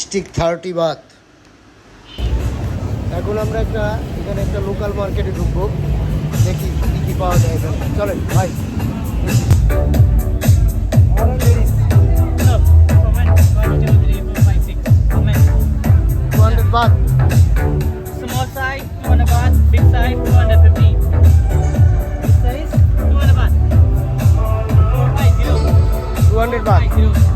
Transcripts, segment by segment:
Stick thirty Baat এখন আমরা একটা এখানে একটা লোকাল মার্কেটে ঢুকবো দেখি কী কী পাওয়া যায় এখানে চলেন ভাই No, comment one, two, three, four, five, six. Comment. Two hundred baht Small size, 200 baht. Big size, 250. Big size, 200 baht. 450. Two hundred baht 50.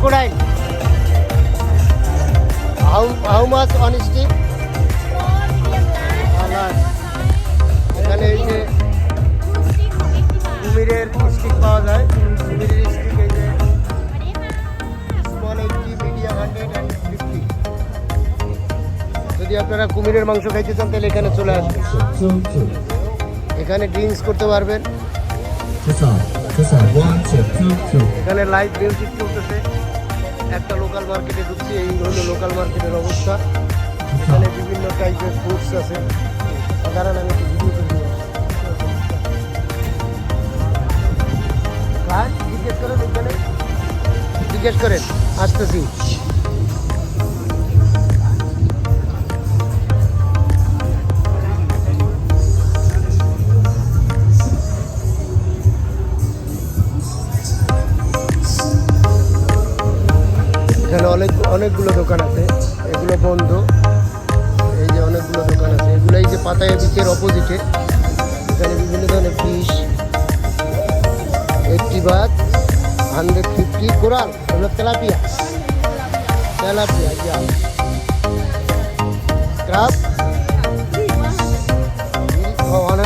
crocodile. How how মাছ on stick? এখানে এই যে কুমিরের স্টিক পাওয়া যায়। কুমিরের স্টিক এই যে যদি আপনারা কুমিরের মাংস খাইতে চান তাহলে এখানে চলে আসবেন এখানে ড্রিঙ্কস করতে পারবেন। এখানে লাইভ মিউজিক চলতেছে। একটা লোকাল মার্কেটে ঢুকছি, এই হলো লোকাল মার্কেটের অবস্থা। এখানে বিভিন্ন টাইপের ফ্রুটস আছে। কারণ আমি একটু ভিডিও করে জিজ্ঞেস করেন এখানে। জিজ্ঞেস করেন, আসতেছি। এখানে অনেক, অনেকগুলো দোকান আছে। এগুলো বন্ধ। এই যে অনেকগুলো দোকান আছে। এগুলো এই যে পাতায়া বিচের অপোজিটে। এখানে বিভিন্ন ধরনের ফিশ এইটটি বাদ হান্ড্রেড ফিফটি কোরাল, এগুলো তেলাপিয়া। তেলাপিয়া ইয়া ক্রাব? One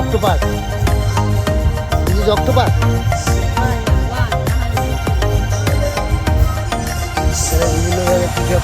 octopus.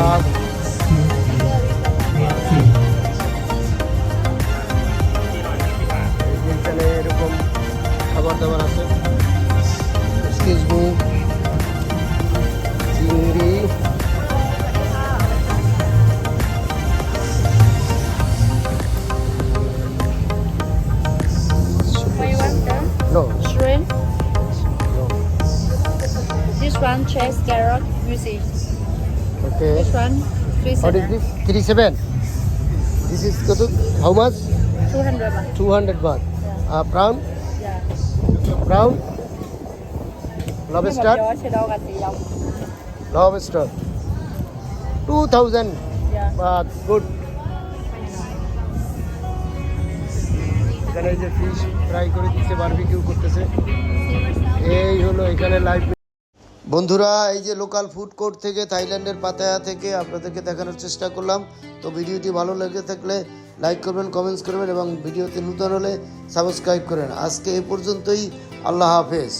ডাব এখানে এরকম খাবার দাবার আছে এক্সকিউজ মি চিংড়ি What you want then? No Shrimp. No This one chest carrot juicy. Okay This one three What is this? Three seven. This is. How much? Two hundred baht. Two hundred baht. Uh, prawn, Yeah. mà lobster, lobster. Two thousand Yeah. baht. Good. এখানে যে fish fry করে দিচ্ছে barbecue করতেছে এই হলো এখানে live বন্ধুরা, এই যে লোকাল ফুড কোর্ট থেকে থাইল্যান্ডের পাতায়া থেকে আপনাদেরকে দেখানোর চেষ্টা করলাম। তো ভিডিওটি ভালো লেগে থাকলে লাইক করবেন কমেন্টস করবেন এবং ভিডিওতে নূতন হলে সাবস্ক্রাইব করেন। আজকে এ পর্যন্তই, আল্লাহ হাফেজ।